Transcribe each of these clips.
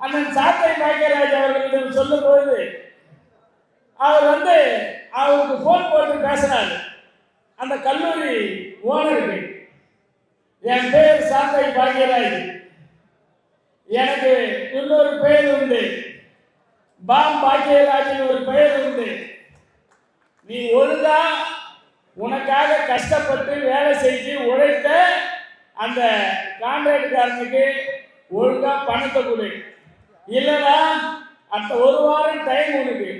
அண்ணன் சாத்தை பாக்கியராஜ் அவர்களிடம் சொல்லும் பொழுது அவர் வந்து அவருக்கு ஃபோன் போட்டு பேசினார். அந்த கல்லூரி ஓனருக்கு என் பேர் சாத்தை பாக்கியராஜ் எனக்கு இன்னொரு பெயர் உண்டு. பாம் பாக்கியராஜின் ஒரு பெயர் உண்டு. நீ ஒழுங்கா உனக்காக கஷ்டப்பட்டு வேலை செஞ்சு உழைத்த அந்த கான்ட்ராக்டுக்காரனுக்கு ஒழுங்கா பணத்தை கொடு. இல்லைனா அடுத்த ஒரு வாரம் டைம் உனக்கு.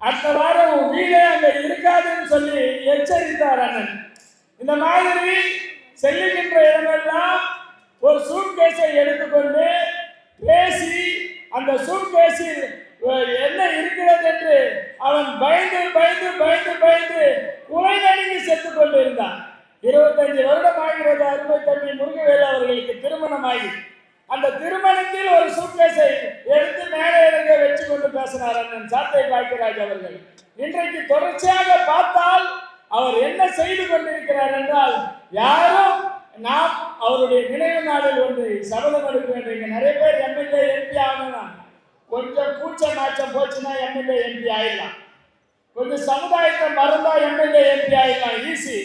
அடுத்த வாரம் உன் வீடே அங்கே இருக்காதுன்னு சொல்லி எச்சரித்தார் அண்ணன். இந்த மாதிரி செல்லுகின்ற இடமெல்லாம் ஒரு சூட்கேஸை எடுத்துக்கொண்டு பேசி அந்த சூட்கேஸில் என்ன இருக்கிறது என்று அவன் பயந்து பயந்து பயந்து பயந்து குலை நடுங்கி செத்துக் கொண்டிருந்தான். இருபத்தஞ்சு வருடம் ஆகிறது அருமை தம்பி முருகவேல் அவர்களுக்கு திருமணமாகி. அந்த திருமணத்தில் ஒரு சூட்கேஸை எடுத்து மேலே இறங்க வச்சு கொண்டு பேசினார் அண்ணன் சாத்தை பாக்கியராஜ் அவர்கள். இன்றைக்கு தொடர்ச்சியாக பார்த்தால் அவர் என்ன செய்து கொண்டிருக்கிறார் என்றால் யாரும் நாம் அவருடைய நினைவு நாளில் ஒன்று சபதம் எடுக்க வேண்டும் நிறைய பேர் எம்எல்ஏ எம்பி ஆகணும் கொஞ்சம் கூச்ச நாச்சம் போச்சுன்னா எம்எல்ஏ எம்பி ஆயிடலாம். கொஞ்சம் சமுதாயத்தை மறந்தா எம்எல்ஏ எம்பி ஆயிடலாம். ஈஸி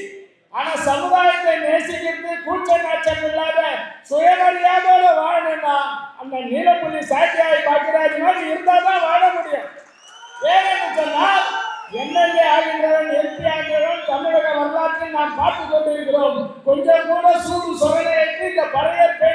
ஆனா சமுதாயத்தை நேசிக்கிறது கூச்ச நாச்சம் இல்லாத சுயமரியாதையோட வாழணும்னா அந்த நீலப்புள்ளி சாத்தியாய் பாக்கிறாரு மாதிரி இருந்தா தான் வாழ முடியும். ஏன்னு சொன்னால் எம்எல்ஏ ஆகின்றவன் எம்பி ஆகின்றவன் தமிழக வரலாற்றில் நாம் பார்த்து கொண்டிருக்கிறோம். கொஞ்சம் கூட சூடு சொரணையற்று இந்த பழைய பேர்